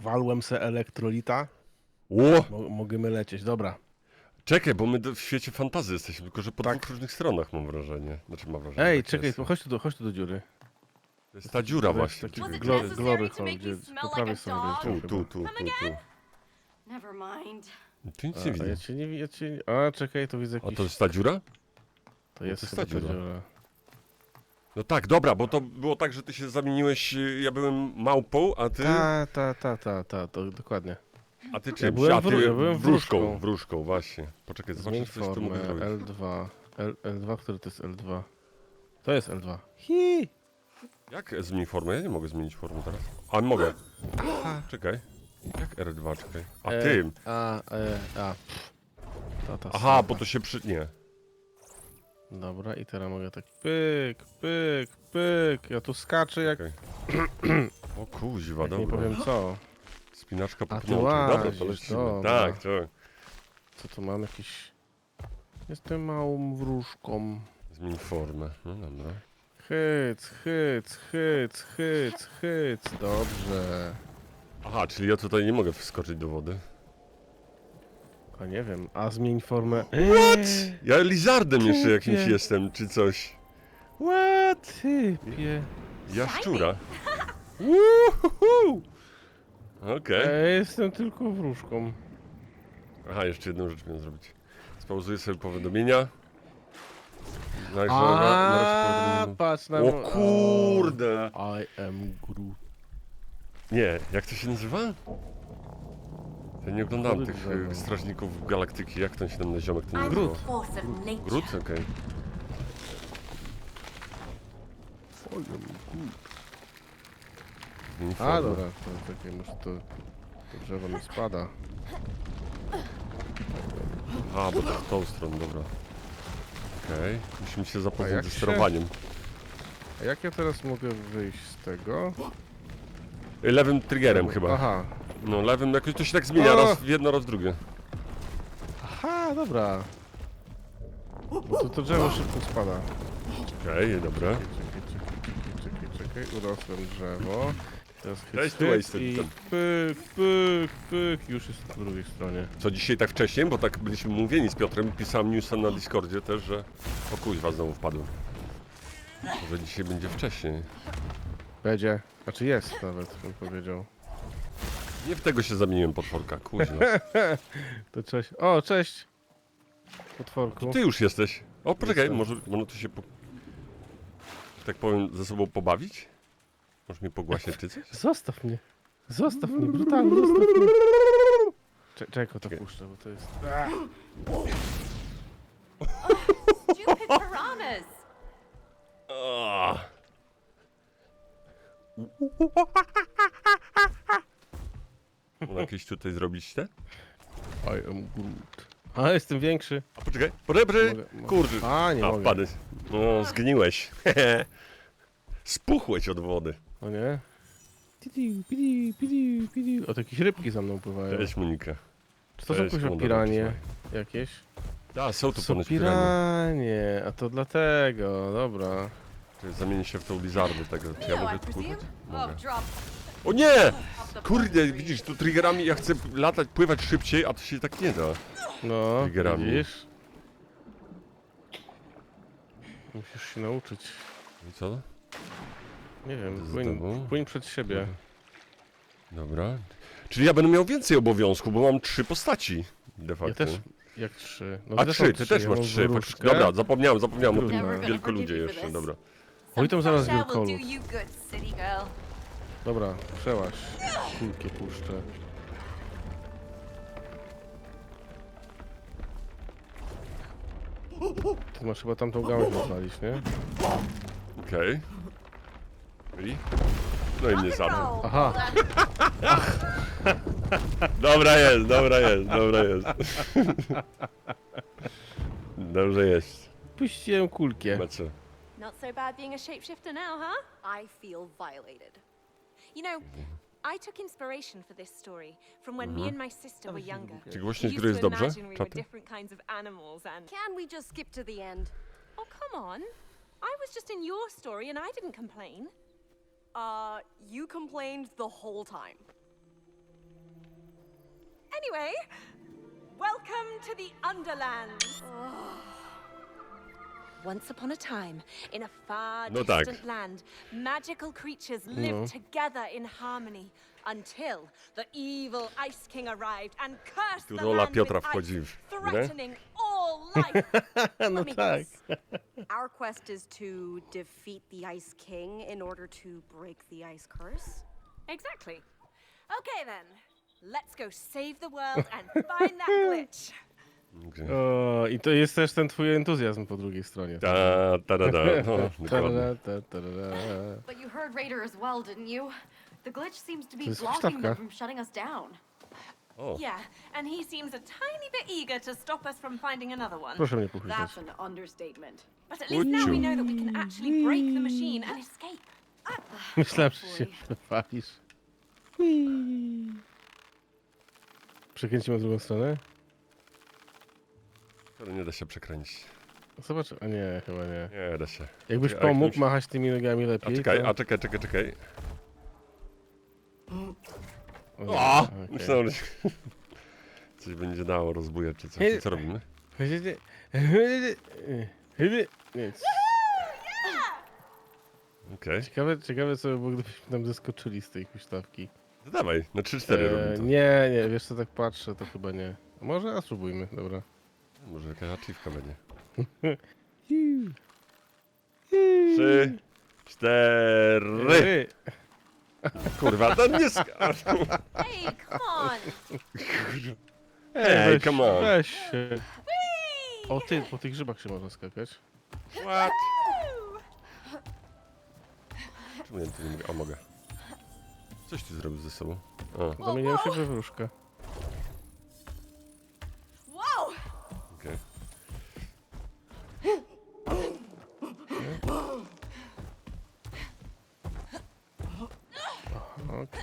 Walłem se elektrolita. Ło! Mo możemy lecieć, dobra. Czekaj, bo my do- w świecie fantazy jesteśmy, tylko że po dwóch różnych stronach mam wrażenie. Znaczy mam wrażenie. Ej, tak czekaj, jest. chodź tu, do, chodź tu do dziury. To jest ta dziura To właśnie. taki necessary glory to hole, make gdzie po prawej stronie jest Tu, tu, tu, chyba. tu, tu, tu. Never mind. Tu nic nie a widzę. ja cię nie wi- ja cię... A, czekaj, tu widzę A jakiś... to jest ta dziura? To jest to jest chyba ta ta dziura. dziura. No tak, dobra, bo to było tak, że ty się zamieniłeś, y, ja byłem małpą, a ty... Ta, ta, ta, ta, ta, to dokładnie. A ty czym? byłem a ty wró- ja byłem wróżką. wróżką. Wróżką, właśnie. Poczekaj, Zmień zobaczę, coś tu formę, mogę zrobić. L2. L, L2, który to jest L2? To jest L2. Hi! Jak zmień formę? Ja nie mogę zmienić formy teraz. A mogę. Czekaj. Jak R2, czekaj. A E, tym. A, e, a. pff. Ta, ta Aha, bo to się przy... Nie. Dobra, i teraz mogę tak pyk, pyk, pyk. Ja tu skaczę jak... Okej. O kuźwa, jak nie dobra. powiem co. Spinaczka po A ty. Dobra, to łazisz, lecimy. dobra. Tak, tak. Co tu mam? Jakiś... Jestem małą wróżką. Zmień formę. No dobra. Hyc, hyc, hyc, hyc, hyc. Dobrze. Aha, czyli ja tutaj nie mogę wskoczyć do wody. A nie wiem, a zmień formę. Ja lizardem jeszcze jakimś jestem, czy coś. What? Typie. Ja szczura. Uhuhu. Okej. Ja jestem tylko wróżką. Aha, jeszcze jedną rzecz miałem zrobić. Spauzuję sobie powiadomienia. Na razie, na, na A, powiadomienia. patrz na O kurde! I am Groot. Nie, jak to się nazywa? Ja nie oglądałem Kurde, tych drzewo. y, strażników galaktyki. Jak ten się tam na ziomek ten I'm nazywał? the force of nature. Grut? Okej. A, dobra, to takie muszę to... To drzewo mi spada. A, bo to w tą stronę, dobra. Okej, musimy się A zapoznać jak ze się- sterowaniem. A jak ja teraz mogę wyjść z tego? Y, Lewym triggerem chyba. Aha. No, lewym jakoś to się tak zmienia, O! raz w jedno, raz w drugie. Aha, dobra. Bo to, to drzewo szybko spada. Okej, dobra. Czekaj, czekaj, czekaj, czekaj, czekaj. Urosłem drzewo. Teraz Cześć, hyc, tu i ten. pyk, pyk, pyk. Już jest po drugiej stronie. Co dzisiaj tak wcześniej, bo tak byliśmy mówieni z Piotrem, pisałem newsa na Discordzie też, że o kuźwa znowu wpadłem. Może dzisiaj będzie wcześniej. Będzie. Znaczy jest nawet, bym powiedział. Nie w tego się zamieniłem potworka, kuźwa. To cześć. O, cześć! Potworku. Ty już jesteś. O, poczekaj, Jestem. może, może tu się po... że tak powiem, ze sobą pobawić? Możesz mnie pogłaszać czy coś? Zostaw mnie. Zostaw mnie, brutalnie, zostaw mnie. Cze- Czekaj, to puszczę, bo to jest... Stupid piranhas. Ah. Można jakieś tutaj zrobić te? I am Groot. A, jestem większy. A poczekaj, poczekaj. Mogę- mogę. Kurde. A, nie A, mogę. wpadłeś. No, zgniłeś. Spuchłeś od wody. O nie? Pidiu, pidiu, pidiu, pidiu. O, to jakieś rybki za mną pływają. Cześć, Monika. Czy to są Cześć, kuźwa Kondor, piranie jakieś? A, są tu Są ponoć piranie. piranie, a to dlatego, dobra. Zamienię się w tą lizardę tego. Czy ja No, mogę tu pływać? Oh, Mogę. O nie! Kurde, widzisz, tu triggerami ja chcę latać, pływać szybciej, a to się tak nie da. No, Triggerami. widzisz? Musisz się nauczyć. I co? Nie wiem, Z płyń, tobą? płyń przed siebie. Dobra. Czyli ja będę miał więcej obowiązków, bo mam trzy postaci. De facto. Ja też, jak trzy. No A też trzy, mam ty też ja masz mam trzy. wróżkę. Dobra, zapomniałem, zapomniałem o Trudno. tym wielkoludzie jeszcze, dobra. Oj, tam zaraz Some will wielkolud. do you good, city girl. Dobra, przełaź. Kulkie puszczę. Ty masz chyba tamtą gałąź rozwalić, nie? Okej. I? No i mnie zabrał. Roll. Aha. Dobra jest, dobra jest, dobra jest. Dobrze jest. Puściłem kulkę. Co? Not so bad being a shapeshifter now, huh? I feel violated. You know, I took inspiration for this story from when me and my sister were younger. Czy głośniej, We który used jest dobrze? we Czaty? different kinds of animals and... Can we just skip to the end? Oh, come on. I was just in your story and I didn't complain. Uh, you complained the whole time. Anyway, welcome to the Underlands. Once upon a time, in a far No tak. distant land, magical creatures lived together in harmony until the evil Ice King arrived and cursed Tu the rola land Piotra with wchodzi ice, w grę. threatening all life. No Let tak. Our quest is to defeat the Ice King in order to break the ice curse. Exactly. Okay then, let's go save the world and find that glitch. O, i to jest też ten twój entuzjazm po drugiej stronie. Ta, ta, ta, ta. No, dokładnie. Tarara, ta, tarara. But you heard Raider as well, didn't you? The glitch seems to be To jest blocking them from shutting us down. O, Yeah, and he seems a tiny bit eager to stop us from finding another one. Proszę mnie pochylić. That's an understatement. But at least now we Uciu. know that we can actually break the machine and escape. Myślałem, że się przepalisz. Przekręcimy w drugą stronę? Ale nie da się przekręcić. Zobacz, a nie, chyba nie. Nie da się. Jakbyś A jak pomógł myśl- machać tymi nogami A lepiej, czekaj, to... a czekaj, czekaj, czekaj. O, nie, O! okej. Myślałem, że coś będzie dało rozbujać czy coś. Co robimy? Nic. Okej. Ciekawe, ciekawe co by było, gdybyśmy tam zeskoczyli z tej huśtawki. To dawaj, na 3-4 E, robimy to. nie, nie, wiesz co, tak patrzę, to chyba nie. Może, a spróbujmy, dobra. Może jakaś achievka będzie. Trzy, cztery. Ry. Kurwa, to nie sk- Hey, come on! Ej, weź, come on. Weź się. O ty, po tych grzybach się można skakać. What? Czemu ja to nie mogę? O, mogę. Coś ty zrobił ze sobą. O, Zamieniłem się we wróżkę.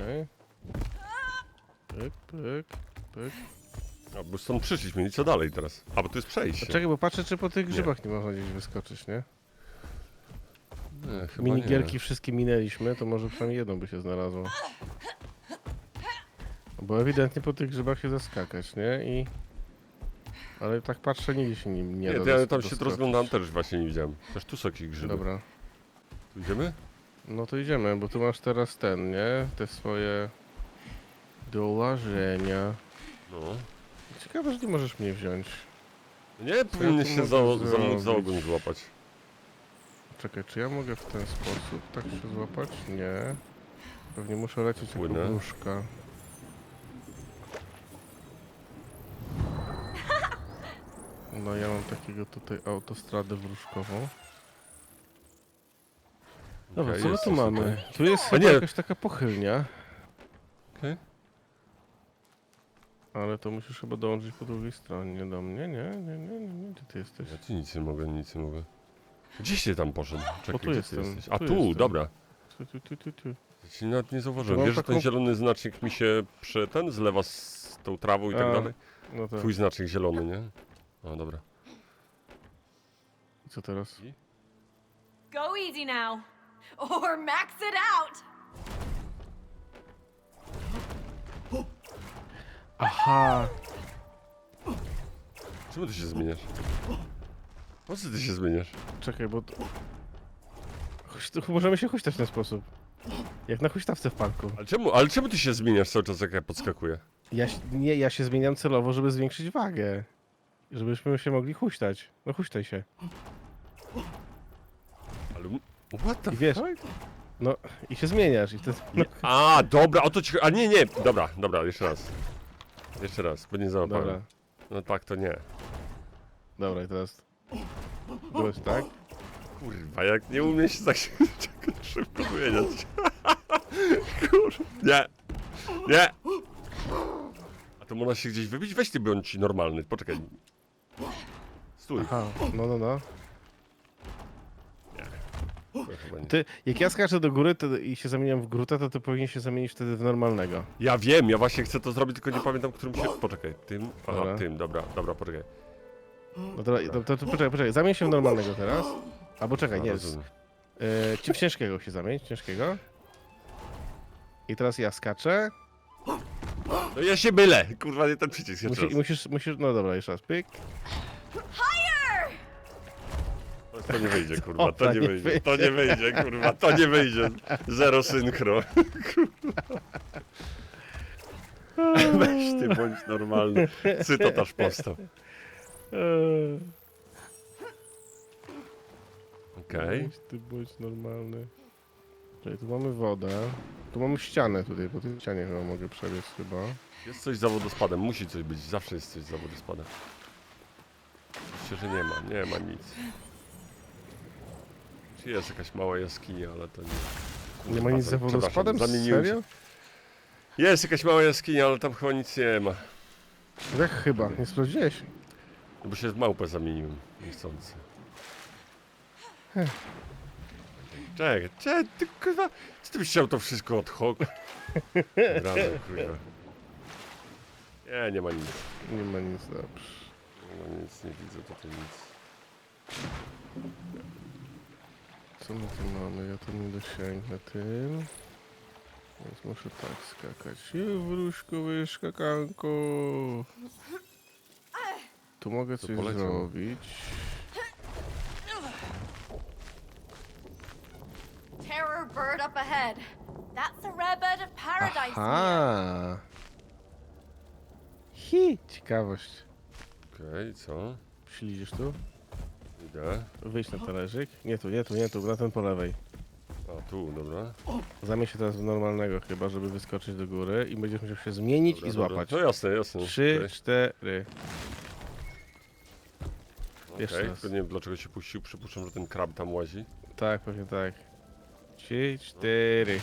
Okej. Pyk, pyk, pyk. A, bo stąd przyszliśmy i co dalej teraz? A, bo to jest przejście. Czekaj, bo patrzę, czy po tych grzybach nie można gdzieś wyskoczyć, nie? Nie, chyba Minigierki nie. wszystkie minęliśmy, to może przynajmniej jedną by się znalazło. Bo ewidentnie po tych grzybach się zaskakać, nie? I... Ale tak patrzę, nigdzie się nie, nie, Nie, da to ja dos- tam się doskoczyć. rozglądam, też właśnie nie widziałem. Też tu są jakieś grzyby. Dobra, Tu idziemy? No to idziemy, bo tu masz teraz ten, nie? Te swoje dołażenia. No. Ciekawe, że nie możesz mnie wziąć. Nie, powinien tu się mogę za, za, zrobić? za ogon złapać. Czekaj, czy ja mogę w ten sposób tak się złapać? Nie. Pewnie muszę lecieć jako Płynę. wróżka. No ja mam takiego tutaj autostradę wróżkową. Dobra, Okej, co my jest tu coś mamy? Tu jest chyba nie. jakaś taka pochylnia. Okej. Ale to musisz chyba dołączyć po drugiej stronie do mnie. Nie, nie, nie, nie, nie. Gdzie ty jesteś? Ja ci nic nie mogę, nic nie mogę. Gdzieś ty tam poszedł? Czekaj, tu gdzie jestem, ty jesteś? A tu tu, jestem. dobra. Tu, tu, tu, tu, tu. Ja ci nawet nie zauważyłem. mam Wiesz, że ten taką- zielony znacznik mi się przy ten zlewa z tą trawą i tak A, dalej? No tak. Twój znacznik zielony, nie? O, dobra. I co teraz? Go easy now. Or max it out! Aha! Czemu ty się zmieniasz? Po co ty się zmieniasz? Czekaj, bo... To... Możemy się huśtać w ten sposób. Jak na huśtawce w parku. Ale czemu, ale czemu ty się zmieniasz cały czas, jak ja podskakuję? Ja, się- nie, ja się zmieniam celowo, żeby zwiększyć wagę. Żebyśmy się mogli huśtać. No huśtaj się. Ale... What the I wiesz, fuck? no i się zmieniasz i to... No, A, dobra, o to ci... A nie, nie, dobra, dobra, jeszcze raz. Jeszcze raz, bo nie załapałem. dobra, No tak, to nie. dobra i teraz... Byłeś tak? Kurwa, jak nie umie się tak tak szybko zmieniać. Kurwa, nie, nie. A to można się gdzieś wybić? Weź ty bądź normalny, poczekaj. Stój. Aha, no, no, no. To chyba nie. Ty, jak ja skaczę do góry to, i się zamieniam w grutę, to ty powinien się zamienić wtedy w normalnego. Ja wiem, ja właśnie chcę to zrobić, tylko nie pamiętam, którym się... Poczekaj, tym, aha, Dobra. tym, dobra, dobra, poczekaj. No to, to, to, to poczekaj, poczekaj, zamień się w normalnego teraz. Albo czekaj, nie, z, Rozumiem. e, ci w ciężkiego się zamień, ciężkiego. I teraz ja skaczę. No ja się mylę, kurwa, nie ten przycisk jeszcze Musi, raz. musisz, musisz, no dobra, jeszcze raz, pyk. To nie wyjdzie, kurwa, to nie wyjdzie, to nie wyjdzie, kurwa, to nie wyjdzie. Zero synchro. Weź ty, bądź normalny. Cytotaż powstał. Eee, Okej. Weź Ty bądź normalny. Czyli tu mamy wodę. Tu mamy ścianę tutaj, po tej ścianie chyba mogę przebiec chyba. Jest coś za wodospadem, musi coś być, zawsze jest coś za wodospadem. Oczywiście, że nie ma, nie ma nic. Jest jakaś mała jaskinia, ale to nie... Nie ma Kurwa, nic za przepraszam, wodospadem? zamieniłem się. Serio? Jest jakaś mała jaskinia, ale tam chyba nic nie ma. Jak chyba, nie sprawdziłeś? No Bo się w małpę zamieniłem, niechcący. Czekaj, czekaj, ty kurwa, czy ty byś chciał to wszystko od hok? Od razu, kurwa. Nie, nie ma nic. Nie ma nic, dobrze. Nie ma nic, nie widzę tutaj nic. Co my tu mamy? Ja tu nie dosięgnę tym. Więc muszę tak skakać. I wróżkowy skakanko. Tu mogę coś poleciał. zrobić. Terror bird up ahead. That's a rare bird of paradise. Aha. Hi, ciekawość. Okej, co? Ślidzisz tu? Idę. Wyjdź na talerzyk. Nie tu, nie tu, nie tu, na ten po lewej. A, tu, dobra. Zamień się teraz w normalnego chyba, żeby wyskoczyć do góry i będziesz musiał się zmienić dobra i dobra. złapać. No jasne, jasne. Trzy, Okej, cztery. jeszcze Okej, raz. tylko nie wiem dlaczego się puścił, przypuszczam, że ten krab tam łazi. Tak, pewnie tak. Trzy, cztery.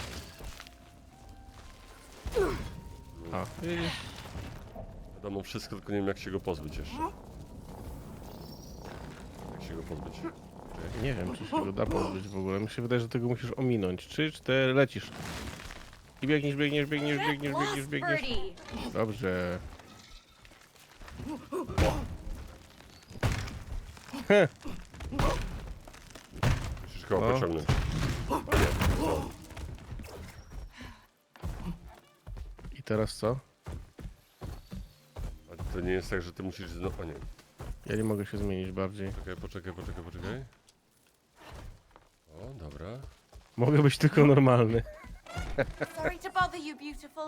O, widzisz? Wiadomo wszystko, tylko nie wiem jak się go pozbyć jeszcze. Się go pozbyć? Nie wiem, czy się go da pozbyć w ogóle. Mi się wydaje, że tego musisz ominąć. Trzy, cztery, lecisz. I biegniesz, biegniesz, biegniesz, biegniesz, biegniesz, biegniesz. Dobrze. Musisz chyba No. pociągnąć. I teraz co? A to nie jest tak, że ty musisz znowu... O nie. Ja nie mogę się zmienić bardziej. Czekaj, poczekaj, poczekaj, poczekaj. O, dobra. Mogę być tylko normalny. Sorry to bother you, beautiful.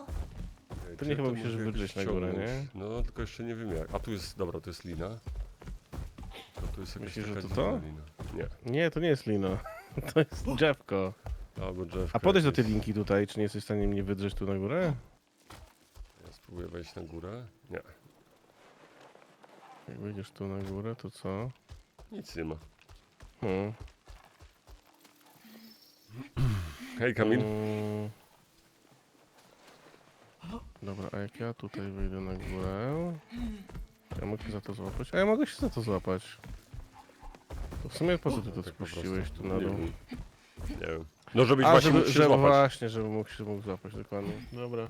Okej, To czy nie chyba musisz mogę jakoś wydrzeć na górę, nie? No, tylko jeszcze nie wiem jak. A tu jest, dobra, to jest lina. To tu jest jakaś Myślisz, że taka to dziwna to? Lina. Nie, Nie, to nie jest lino. To jest drzewko. albo drzewko. A podejdź do tej jakieś. linki tutaj, czy nie jesteś w stanie mnie wydrzeć tu na górę? Ja spróbuję wejść na górę. Nie, Jak wejdziesz tu na górę, to co? nic nie ma. Hmm. Hej Kamil. Mm. Dobra, a jak ja tutaj wejdę na górę... Ja mogę się za to złapać? A ja mogę się za to złapać. To w sumie po co ty to Tak po spuściłeś prostu. tu na Nie dół? wiem. Nie wiem. No żebyś A, właśnie żeby, mógł się żeby złapać. właśnie, żeby mógł się mógł złapać, dokładnie. Dobra.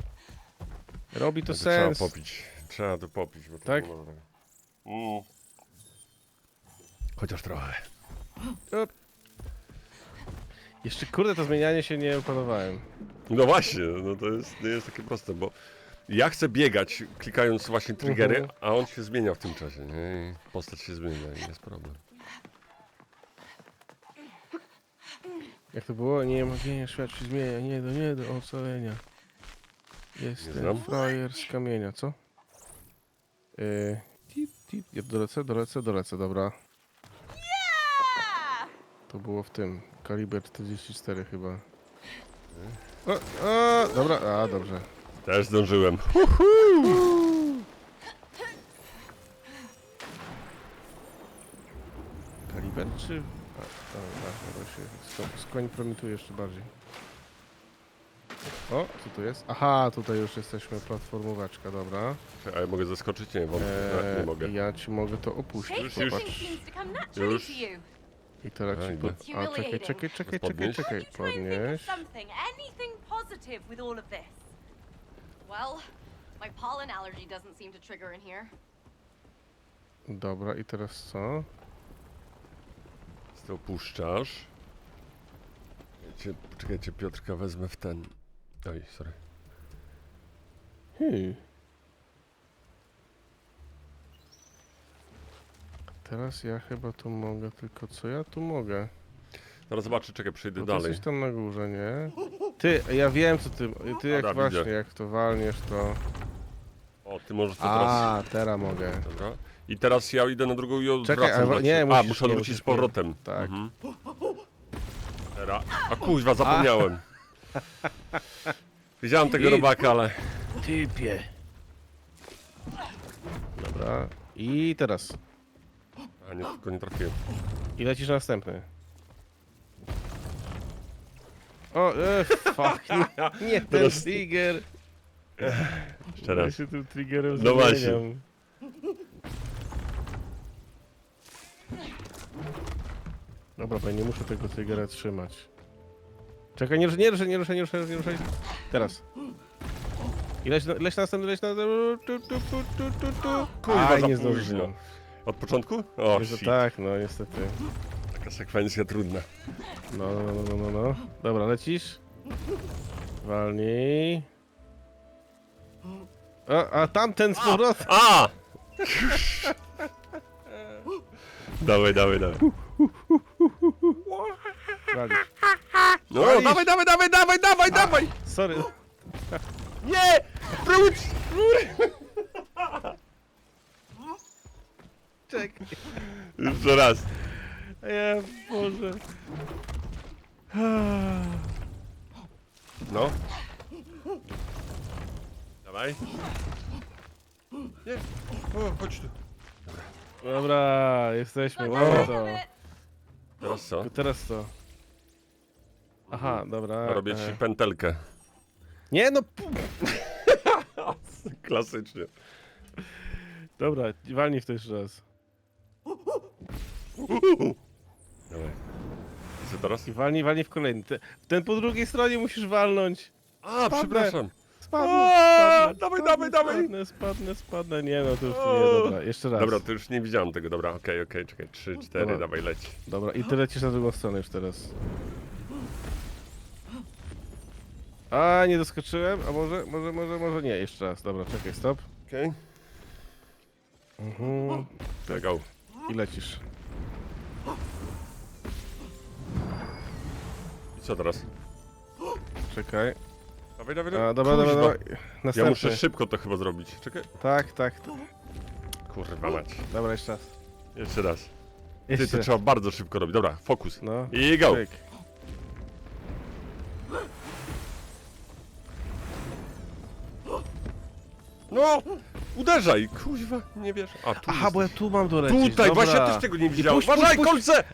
Robi to No sens. Trzeba popić. Trzeba to popić. Bo to Tak? było dobre. Mm. Chociaż trochę. Jeszcze kurde, to zmienianie się nie opanowałem. No właśnie, no to jest, nie jest takie proste, bo ja chcę biegać, klikając właśnie triggery, Mhm. a on się zmienia w tym czasie, nie? I postać się zmienia i jest problem. Jak to było? Nie magienia, świat się zmienia, nie do, nie do ocalenia. Jestem znam. frajer z kamienia, co? Yy, tip, tip. Ja dolecę, dolecę, dolecę, dobra. To było w tym, kaliber 44 chyba. O, o, dobra, a dobrze. Też zdążyłem. Kaliber czy... A, dobra się sko skoń promituje jeszcze bardziej. O, co tu jest? Aha, tutaj już jesteśmy, platformowaczka, dobra. A ja mogę zaskoczyć? Nie, wątpię. Eee, nie, mogę. Ja ci mogę to opuścić, Już, popatrz. Już. I teraz ci idę. pod... A, czekaj, czekaj, czekaj, czekaj, Podnieś? czekaj, podnieś. something, anything positive with all of this. Well, my pollen allergy doesn't seem to trigger in here. Dobra, i teraz co? To opuszczasz. Cię, poczekajcie, Piotrka wezmę w ten. Oj, sorry. Hmm. Teraz ja chyba tu mogę, tylko co ja tu mogę? Zaraz zobaczę, czekaj, przejdę Bo no to dalej. coś tam na górze, nie? Ty, ja wiem co ty, ty jak Dobra, właśnie, widzę. jak to walniesz to... O, ty możesz to teraz. A, teraz mogę. Dobra. I teraz ja idę na drugą i odwracam. Czekaj, a wa- nie, a muszę nie, wrócić z powrotem. tak. Mhm. Teraz. A kuźwa, zapomniałem. Widziałem tego robaka, ale... Typie. Dobra. I teraz. A, nie, tylko nie trafiłem. I lecisz na następny. O, e, fuck, nie, nie ten Teraz- trigger. Jeszcze Ja raz. się tym triggerem No właśnie. zamieniam. Dobra, bo ja nie muszę tego triggera trzymać. Czekaj, nie ruszaj, nie ruszaj, nie ruszaj, nie ruszaj, nie ruszaj. Teraz. I leć, na- leć na następny, leć na. Tu, tu, tu, tu, tu, tu. Kurwa, Aj, nie zdążyłem. Od początku? O, shit. tak, no niestety. Taka sekwencja trudna. No, no, no, no, no, no. Dobra, lecisz. Walnij. A, a tamten z powrotem. A! dawaj, dawaj, dawaj. Walisz. No, Walisz. dawaj, dawaj, dawaj, dawaj, dawaj, dawaj! Sorry. Nie! Wróć! Czekaj. Jeszcze raz. Ja, Boże. No. Dawaj. Nie. O, chodź tu. Dobra, jesteśmy. Mamy to. Teraz co? Teraz co? Aha, dobra. Robię e. ci pętelkę. Nie no, Klasycznie. Dobra, walnij w to jeszcze raz. Dawaj. Co teraz? I walnij, walnij w kolejny. Te- Ten po drugiej stronie musisz walnąć. A, Spadnę. przepraszam. Spadnę, spadnę, dawaj, spadnę, dawaj, dawaj. Spadnę, spadnę, spadnę. Nie no, to już nie, dobra. Jeszcze raz. Dobra, to już nie widziałem tego, dobra, okej, okej, czekaj, trzy, cztery, Dobra. dawaj, leć. Dobra, i ty lecisz na drugą stronę już teraz. A, nie doskoczyłem? A może, może, może, może nie. Jeszcze raz. Dobra, czekaj, stop. Okej. Mhm. Okay. Go. I lecisz. I co teraz? Czekaj. Dawaj, dawaj, dawaj. A, dobra, dobra, dobra. Ja Następny. muszę szybko to chyba zrobić. Czekaj. Tak, tak. tak. Kurwa mać. Dobra, jeszcze raz. Jeszcze raz. Ty, Jeszcze to raz. trzeba bardzo szybko robić. Dobra, fokus. No. I go. No! Uderzaj! Kuźwa, nie wiesz. A, tu Aha, bo ja tu mam dolecieć. Tutaj, dobra. właśnie też tego nie widziałem. puść, puść, Uważaj, puść. kolce!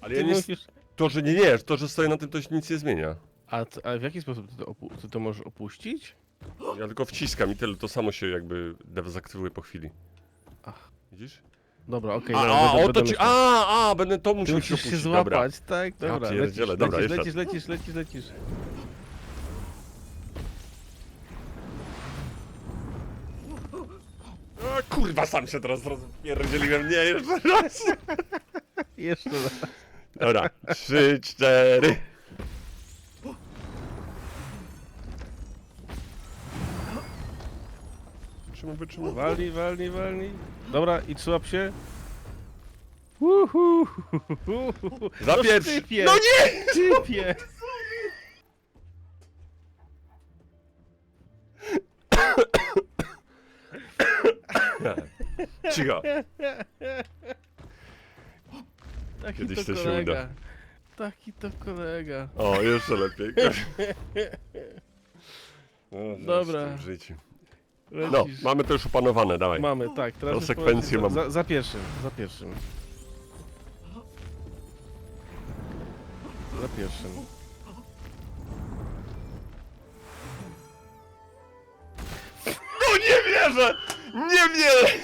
Ale ja Ty nie... musisz... To, że nie, nie, to, że stoję na tym, to się nic nie zmienia. A, t- a w jaki sposób ty to, opu- ty to możesz opuścić? Ja tylko wciskam i tyle, to samo się jakby dezaktywuje po chwili. Ach. Widzisz? Dobra, okej. A, dobra, a, będę- o to będę ci... myślał. A, a, będę to Ty musiał musisz się opuścić, dobra. złapać, tak? Dobra, lecisz, pierdzielę, dobra, lecisz, jeszcze lecisz, lecisz, lecisz, lecisz. Kurwa, sam się teraz rozpierdzieliłem. Nie, jeszcze raz. Jeszcze raz. Dobra, trzy, cztery. Wytrzymaj, wytrzymaj. Walnij, walnij, walnij. Dobra, i trzymaj się. Uhu. Za No pierwszy. No nie! Typie. Cicho. Taki Kiedyś to to się kolega. uda. Taki to kolega. O, jeszcze lepiej. No, Dobra. w życiu. No, mamy to już opanowane, dawaj. Mamy, tak. Teraz To sekwencję mam. Za, za pierwszym, za pierwszym. Za pierwszym. No nie wierzę! Nie wierzę!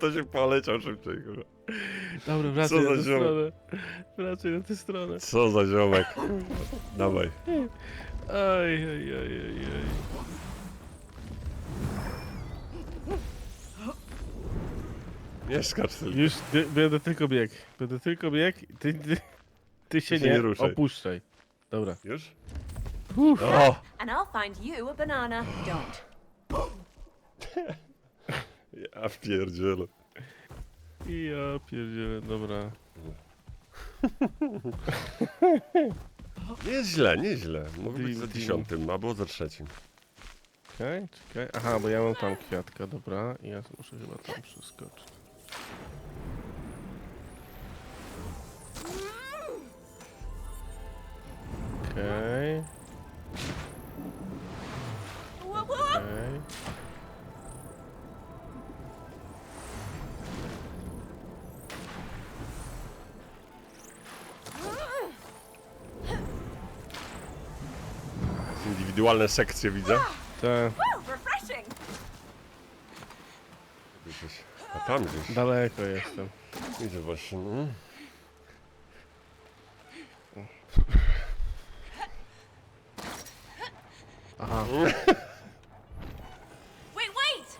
To się poleciał szybciej, kurwa. Dobra, wracaj Co na za tę ziomek. stronę. Wracaj na tę stronę. Co za ziomek. Dawaj. Aj, aj, aj, aj, aj. Nie skacz tylko. Już d- będę tylko bieg. Będę tylko bieg. Ty, ty, ty się się nie, nie ruszaj. opuszczaj. Dobra. Już? O! And I'll find you a banana. Don't. Ja pierdzielę. Ja pierdzielę, dobra. Nie jest źle, nie jest źle. Mógł być za Dim, dim. dziesiątym, a było za trzecim. Czekaj, czekaj. Aha, bo ja mam tam kwiatka, dobra. I ja muszę chyba tam przeskoczyć. Okej, Whoa, Indywidualne sekcje widzę. Te. Gdzieś. A tam gdzieś. daleko jestem. Widzę właśnie. No. Aha, Wait, wait!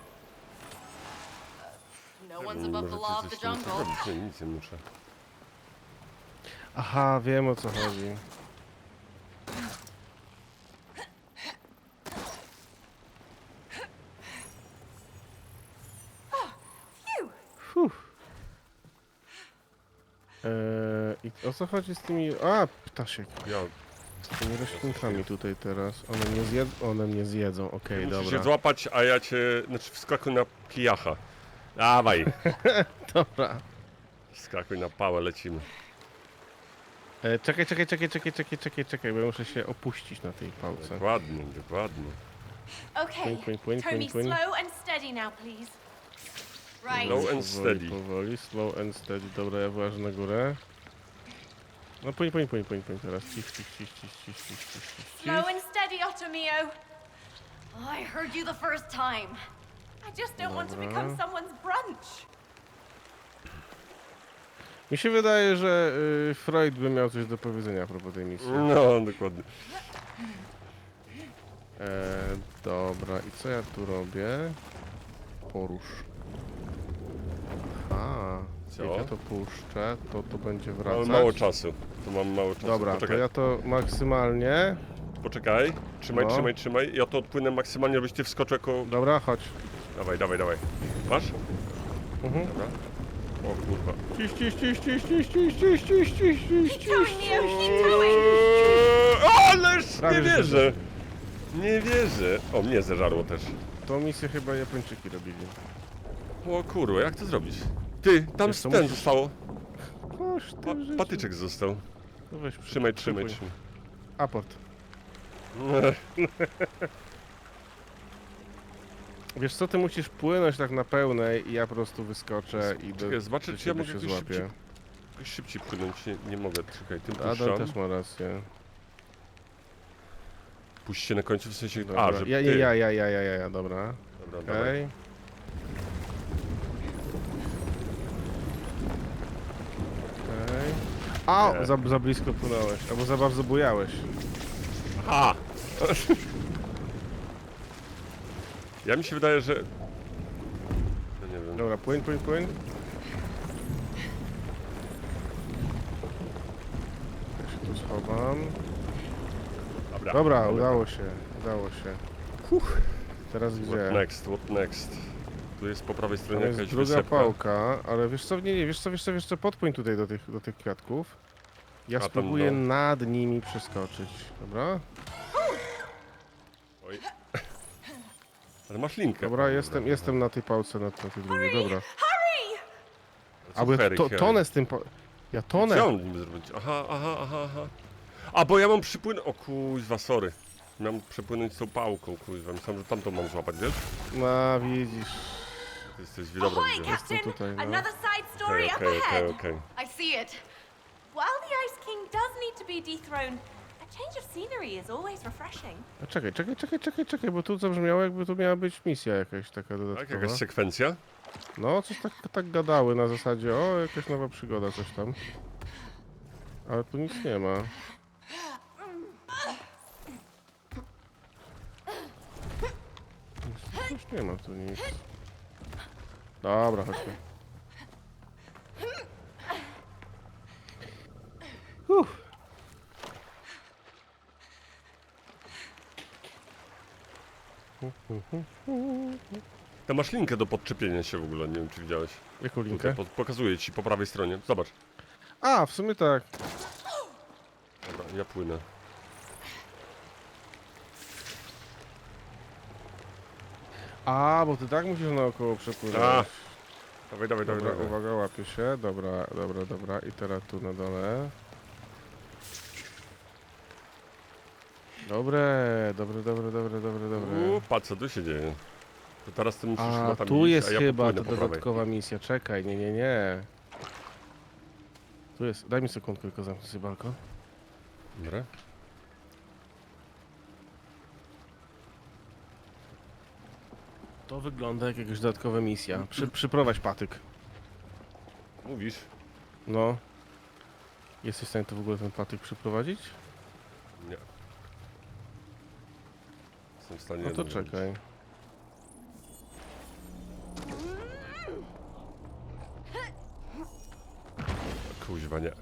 No one's above the Możecie law of the coś z tym jungle. zrobić. Nie, nic nie muszę. aha, wiem o co chodzi. Phew. Fuh. Eee, I o co chodzi z tymi... A, ptasiek. Ja Z tymi roślinkami tutaj teraz. One mnie zjedzą, one mnie zjedzą, okej, muszę dobra. się złapać, a ja cię... Znaczy wskakuj na kijacha. Dawaj. Dobra. Skakuj na pałę, lecimy. E, czekaj, czekaj, czekaj, czekaj, czekaj, czekaj, czekaj, bo ja muszę się opuścić na tej pałce. Dokładnie, dokładnie. Okay. Me płyń, płyń. slow and steady now, please. Right. Low and Powoli, steady. powoli, slow and steady. Dobra, ja włażę na górę. No płyń, płyń, płyń, płyń, płyń teraz. Ciś, ciś, ciś, ciś, ciś, ciś, ciś, ciś, ciś. Slow and steady, Otomio. Oh, I heard you the first time. I just don't want to Dobra. become someone's brunch. Mi się wydaje, że y, Freud by miał coś do powiedzenia a propos tej misji. No, dokładnie. E, dobra, i co ja tu robię? Porusz. Co? jak ja to puszczę, to to będzie Mamy wracać. mało czasu. Tu mam mało czasu. Dobra, to Poczekaj, ja to maksymalnie. poczekaj. Trzymaj, No. trzymaj, trzymaj. Ja to odpłynę maksymalnie, żebyś ty wskoczył jako... Dobra, chodź. Dawaj, dawaj, dawaj. Masz? Mhm. Dobra. O kurwa. Ciś, ciś, ciś, ciś, ciś, ciś, ciś, ciś, ciś, ciś, ciś. Towing, Mio, keep towing. Eee, Ależ nie Prawie, że wierzę. Nie wierzę. O, mnie zeżarło też. Tą misję chyba Japończyki robili. O kurwa, jak to zrobić? Ty, tam Wiesz co, ten musisz- zostało. Pa, ty życiu. patyczek został. No weź, Trzymaj, trzymaj, przypłyń. trzymaj. Aport. Wiesz co, ty musisz płynąć tak na pełnej i ja po prostu wyskoczę i do, Czekaj, zobaczę, do czy ja ciebie mogę się jakoś złapię. szybciej, jakoś szybciej płynąć. Nie, nie mogę, czekaj, tym Adam puszczam. też ma rację. Puść się na końcu, w sensie... Dobra. A, że ja, ty. ja, ja, ja, ja, ja, ja, dobra. Dobra, dawaj. Okej. Okej. A, Nie. za, za blisko płynąłeś, albo za bardzo bujałeś. A! Ja mi się wydaje, że... No nie wiem. Dobra, płyń, płyń, płyń. Ja się tu schowam. Dobra, Dobra, udało się, udało się. Teraz What gdzie? next, what next? Tu jest po prawej Tam stronie jest jakaś druga wysepka. pałka, ale wiesz co, nie, nie, wiesz co, wiesz co, wiesz co, podpłyń tutaj do tych, do tych kwiatków. Ja A tam spróbuję do- nad nimi przeskoczyć, dobra? Oj. Ale masz linkę. Dobra, jestem, jestem na tej pałce, na, na tej drugiej, dobra. Hurry! Albo ja to, tonę z tym, po... ja tonę. On nim zrobić? Aha, aha, aha, aha. A, bo ja mam przypłynąć... O kuźwa, sorry. Miałem przepłynąć tą pałką, kuźwa. Myślałem, że tamtą mam złapać, wiesz? No, widzisz. Jesteś dobra, Ahoy, widzę. Captain! tutaj, no. Another side story Okej, up okej, okej, ahead. okej. I see it. While the Ice King does need to be dethroned, a change of scenery is always refreshing. A czekaj, czekaj, czekaj, czekaj, czekaj, bo tu zabrzmiało jakby tu miała być misja jakaś taka Tak, dodatkowa. jakaś sekwencja? No, coś tak, tak gadały na zasadzie, o, jakaś nowa przygoda, coś tam. Ale tu nic nie ma. Nic- nie ma tu nic. Dobra, chodźmy. Uff. Masz linkę do podczepienia się w ogóle, nie wiem czy widziałeś. Jaką linkę? Tutaj po, pokazuję ci po prawej stronie, zobacz. A, w sumie tak. Dobra, ja płynę. A, bo ty tak musisz naokoło A, przepływać. Dawaj, dawaj, dawaj, Dobra, dawaj. uwaga, łapię się. Dobra, dobra, dobra. I teraz tu na dole. Dobre, dobre, dobre, dobre, dobre, U, dobre. patrz co tu się dzieje. To teraz ty musisz A, chyba tam tu iść, jest a ja chyba popłynę ta po prawej. dodatkowa misja. Czekaj, nie, nie, nie. Tu jest. Daj mi sekundkę, tylko zamknę sobie balkon. Dobra. To wygląda jak jakaś dodatkowa misja. Przy, przyprowadź patyk. Mówisz? No. Jesteś w stanie to w ogóle ten patyk przyprowadzić? Nie. Jestem w stanie No to jedno zrobić. czekaj. Kuźwa, nie.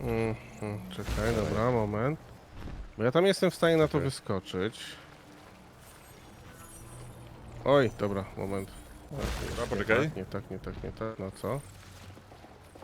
Mhm, czekaj, dobra, moment. Bo ja tam jestem w stanie na to Okej. wyskoczyć. Oj, dobra, moment. Dobra, Nie poczekaj. tak, nie tak, nie tak, nie tak. No co?